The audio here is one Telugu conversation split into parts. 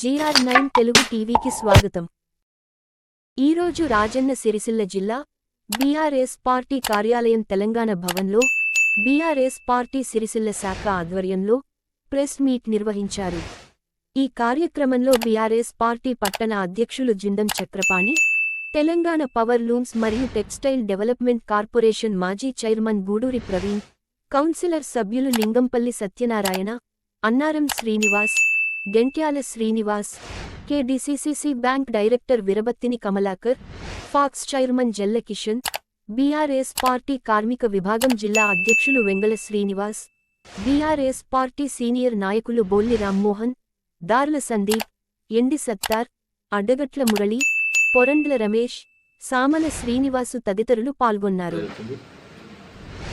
జీఆర్ నైన్ తెలుగు టీవీకి స్వాగతం. ఈరోజు రాజన్న సిరిసిల్ల జిల్లా బీఆర్ఎస్ పార్టీ కార్యాలయం తెలంగాణ భవన్లో బీఆర్ఎస్ పార్టీ సిరిసిల్ల శాఖ ఆధ్వర్యంలో ప్రెస్ మీట్ నిర్వహించారు. ఈ కార్యక్రమంలో బీఆర్ఎస్ పార్టీ పట్టణ అధ్యక్షులు జిందం చక్రపాణి తెలంగాణ పవర్ లూమ్స్ మరియు టెక్స్టైల్ డెవలప్మెంట్ కార్పొరేషన్ మాజీ చైర్మన్ గూడూరి ప్రవీణ్ కౌన్సిలర్ సభ్యులు Lingampalli Satyanarayana Annaram Srinivas Gentyala Srinivas K D C C C bank director Virabathini Kamalakar PACS chairman Jalla Kishan B R S party కార్మిక విభాగం జిల్లా అధ్యక్షులు Vengala Srinivas B R S party senior నాయకులు బోల్లి రామ్మోహన్ దార్ల సందీప్ ఎండి సత్తార్ అడ్డగట్ల మురళి పొరండ్ల రమేష్ సామల శ్రీనివాసు తదితరులు పాల్గొన్నారు.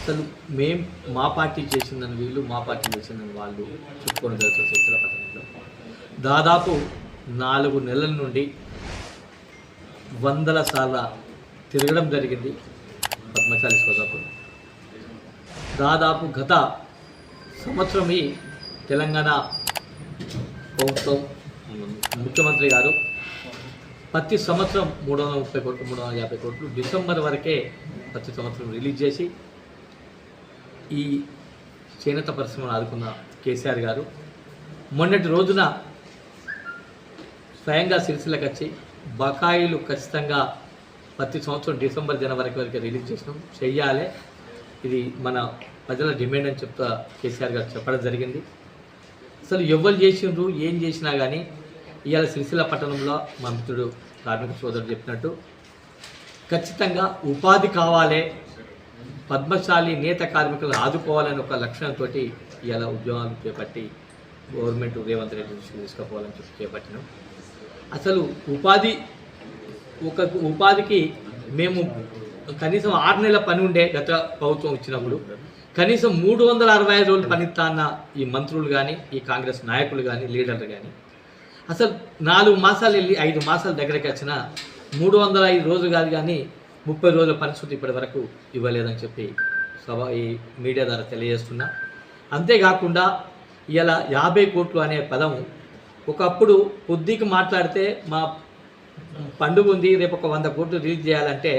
అసలు మేం మా పార్టీ చేసిందని వీళ్ళు మా పార్టీ చేసిందని వాళ్ళు చెప్పుకొని జరుగుతుంది శిక్షల పథకంలో. దాదాపు నాలుగు నెలల నుండి వందల సార్ల తిరగడం జరిగింది పద్మశాలి సోదాపురం. దాదాపు గత సంవత్సరం ఈ తెలంగాణ ప్రభుత్వం ముఖ్యమంత్రి గారు ప్రతి సంవత్సరం మూడు వందల ముప్పై కోట్లు మూడు వందల యాభై కోట్లు డిసెంబర్ వరకే ప్రతి సంవత్సరం రిలీజ్ చేసి ఈ చేనేత పరిశ్రమను ఆదుకున్న కేసీఆర్ గారు మొన్నటి రోజున స్వయంగా సిరిసిల్లకి వచ్చి బకాయిలు ఖచ్చితంగా ప్రతి సంవత్సరం డిసెంబర్ జనవరి వరకు రిలీజ్ చేసినాం. చెయ్యాలి. ఇది మన ప్రజల డిమాండ్ అని చెప్తా కేసీఆర్ గారు చెప్పడం జరిగింది. అసలు ఎవరు చేసిండ్రు ఏం చేసినా కానీ ఇవాళ సిరిసిల్ల పట్టణంలో మా మిత్రుడు కార్మిక సోదరుడు చెప్పినట్టు ఖచ్చితంగా ఉపాధి కావాలి పద్మశాలి నేత కార్మికులను ఆదుకోవాలని ఒక లక్ష్యంతో ఇలా ఉద్యమాలు చేపట్టి గవర్నమెంట్ రేవంత్ రెడ్డి దృష్టికి తీసుకుపోవాలని చెప్పి చేపట్టినాం. అసలు ఉపాధి ఒక ఉపాధికి మేము కనీసం ఆరు నెలల పని ఉండే గత ప్రభుత్వం వచ్చినప్పుడు కనీసం మూడు వందల అరవై ఐదు రోజులు పనిస్తా అన్న ఈ మంత్రులు కానీ ఈ కాంగ్రెస్ నాయకులు కానీ లీడర్లు కానీ అసలు నాలుగు మాసాలు వెళ్ళి ఐదు మాసాల దగ్గరికి వచ్చిన మూడు వందల ఐదు రోజులు కాదు కానీ ముప్పై రోజుల పరిస్థితి ఇప్పటి వరకు ఇవ్వలేదని చెప్పి సభ ఈ మీడియా ద్వారా తెలియజేస్తున్నా. అంతేకాకుండా ఇలా యాభై కోట్లు అనే పదం ఒకప్పుడు కొద్దికి మాట్లాడితే మా పండుగ ఉంది రేపు ఒక వంద కోట్లు రిలీజ్ చేయాలంటే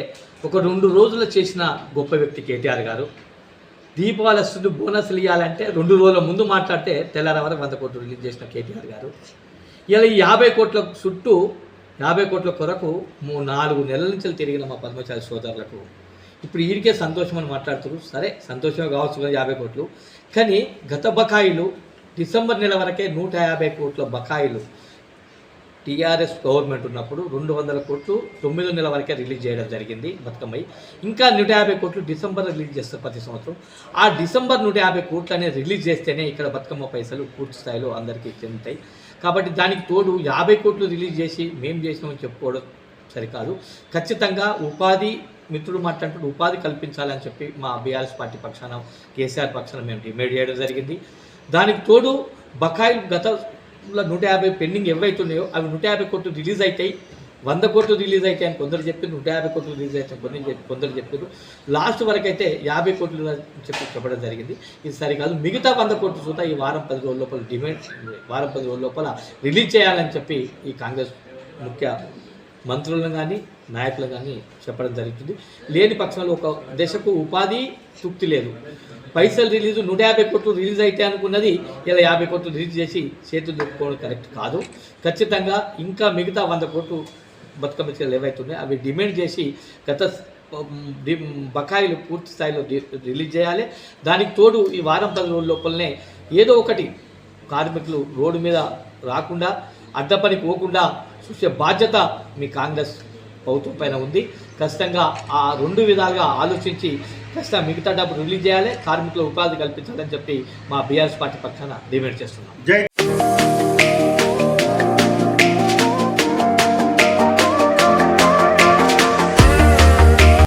ఒక రెండు రోజులు చేసిన గొప్ప వ్యక్తి కేటీఆర్ గారు. దీపావళి వస్తుంది బోనస్లు ఇవ్వాలంటే రెండు రోజుల ముందు మాట్లాడితే తెల్లారి వంద కోట్లు రిలీజ్ చేసిన కేటీఆర్ గారు. ఇలా ఈ యాభై కోట్ల చుట్టూ యాభై కోట్ల కొరకు మూ నాలుగు నెలల నుంచి తిరిగిన మా పద్మచారి సోదరులకు ఇప్పుడు వీరికే సంతోషం అని మాట్లాడుతున్నారు. సరే సంతోషమే కావచ్చు కదా యాభై కోట్లు. కానీ గత బకాయిలు డిసెంబర్ నెల వరకే నూట యాభై కోట్ల బకాయిలు టీఆర్ఎస్ గవర్నమెంట్ ఉన్నప్పుడు రెండు వందల కోట్లు తొమ్మిదో నెల వరకే రిలీజ్ చేయడం జరిగింది బతుకమ్మై. ఇంకా నూట యాభై కోట్లు డిసెంబర్ రిలీజ్ చేస్తారు ప్రతి సంవత్సరం. ఆ డిసెంబర్ నూట యాభై కోట్లు అనేది రిలీజ్ చేస్తేనే ఇక్కడ బతుకమ్మ పైసలు పూర్తి స్థాయిలో అందరికీ చెందుతాయి. కాబట్టి దానికి తోడు యాభై కోట్లు రిలీజ్ చేసి మేము చేసినామని చెప్పుకోవడం సరికాదు. ఖచ్చితంగా ఉపాధి మిత్రుడు మాట్లాడుతూ ఉపాధి కల్పించాలని చెప్పి మా బీఆర్ఎస్ పార్టీ పక్షాన కేసీఆర్ పక్షాన మేము డిమాండ్ చేయడం జరిగింది. దానికి తోడు బకాయిలు గతంలో నూట యాభై పెండింగ్ ఏవైతున్నాయో అవి నూట యాభై కోట్లు రిలీజ్ అవుతాయి వంద కోట్లు రిలీజ్ అవుతాయని అని కొందరు చెప్పి నూట యాభై కోట్లు రిలీజ్ అవుతాయి కొన్ని చెప్పి కొందరు చెప్పారు. లాస్ట్ వరకు అయితే యాభై కోట్లు చెప్పి చెప్పడం జరిగింది. ఇది సరికాదు. మిగతా వంద కోట్లు చూద్దా ఈ వారం పది రోజుల లోపల డిమాండ్ వారం పది రోజుల లోపల రిలీజ్ చేయాలని చెప్పి ఈ కాంగ్రెస్ ముఖ్య మంత్రులను కానీ నాయకులను కానీ చెప్పడం జరుగుతుంది లేని పక్షంలో ఒక దశకు ఉపాధి తృప్తి లేదు. పైసలు రిలీజ్ నూట యాభై కోట్లు రిలీజ్ అయితే అనుకున్నది ఇలా యాభై కోట్లు రిలీజ్ చేసి చేతులు చెప్పుకోవడం కరెక్ట్ కాదు. ఖచ్చితంగా ఇంకా మిగతా వంద కోట్లు బతుకమ్మ చీరలు ఏవైతున్నాయో అవి డిమాండ్ చేసి గత డి- బకాయిలు పూర్తి స్థాయిలో రిలీజ్ చేయాలి. దానికి తోడు ఈ వారం పది రోజుల లోపలనే ఏదో ఒకటి కార్మికులు రోడ్డు మీద రాకుండా అడ్డపని పోకుండా చూసే బాధ్యత మీ కాంగ్రెస్ ప్రభుత్వం పైన ఉంది. ఖచ్చితంగా ఆ రెండు విధాలుగా ఆలోచించి ఖచ్చితంగా మిగతా డబ్బు రిలీజ్ చేయాలి. కార్మికుల ఉపాధి కల్పించాలని చెప్పి మా బీఆర్ఎస్ పార్టీ పక్షాన డిమాండ్ చేస్తున్నాం. జై